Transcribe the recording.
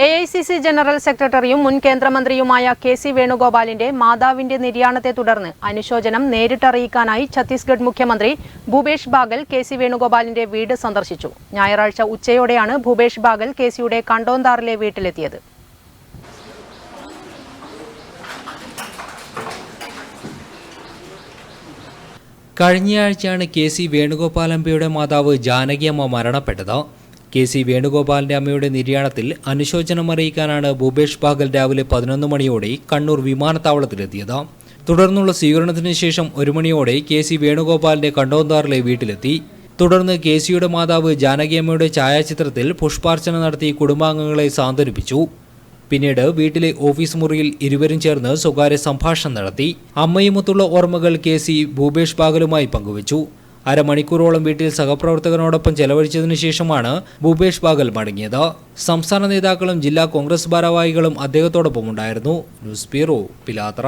A I C C general സെക്രട്ടറിയും മുൻ കേന്ദ്രമന്ത്രിയുമായ കെ സി വേണുഗോപാലിന്റെ മാതാവിന്റെ നിര്യാണത്തെ തുടർന്ന് അനുശോചനം നേരിട്ടറിയിക്കാനായി ഛത്തീസ്ഗഡ് മുഖ്യമന്ത്രി ഭൂപേഷ് ബാഗൽ കെ സി വേണുഗോപാലിന്റെ വീട് സന്ദർശിച്ചു. ഞായറാഴ്ച ഉച്ചയോടെയാണ് ഭൂപേഷ് ബാഗൽ കെ സിയുടെ കണ്ടോന്താറിലെ വീട്ടിലെത്തിയത്. കഴിഞ്ഞയാഴ്ചയാണ് കെ സി വേണുഗോപാലമ്പയുടെ മാതാവ് ജാനകിയമ്മ മരണപ്പെട്ടത്. കെ സി വേണുഗോപാലിന്റെ അമ്മയുടെ നിര്യാണത്തിൽ അനുശോചനം അറിയിക്കാനാണ് ഭൂപേഷ് ബാഗൽ രാവിലെ പതിനൊന്ന് മണിയോടെ കണ്ണൂർ വിമാനത്താവളത്തിലെത്തിയത്. തുടർന്നുള്ള സ്വീകരണത്തിന് ശേഷം ഒരു മണിയോടെ കെ സി വേണുഗോപാലിന്റെ കണ്ടോന്താറിലെ വീട്ടിലെത്തി. തുടർന്ന് കെ സിയുടെ മാതാവ് ജാനകിയമ്മയുടെ ഛായാചിത്രത്തിൽ പുഷ്പാർച്ചന നടത്തി കുടുംബാംഗങ്ങളെ സാന്ത്വനിപ്പിച്ചു. പിന്നീട് വീട്ടിലെ ഓഫീസ് മുറിയിൽ ഇരുവരും ചേർന്ന് സ്വകാര്യ സംഭാഷണം നടത്തി. അമ്മയുമൊത്തുള്ള ഓർമ്മകൾ കെ സി ഭൂപേഷ് ബാഗലുമായി പങ്കുവച്ചു. അരമണിക്കൂറോളം വീട്ടിൽ സഹപ്രവർത്തകനോടൊപ്പം ചെലവഴിച്ചതിനു ശേഷമാണ് ഭൂപേഷ് ബാഗൽ മടങ്ങിയത്. സംസ്ഥാന നേതാക്കളും ജില്ലാ കോൺഗ്രസ് ഭാരവാഹികളും അദ്ദേഹത്തോടൊപ്പം ഉണ്ടായിരുന്നു ന്യൂസ് ബ്യൂറോ പിലാത്ര.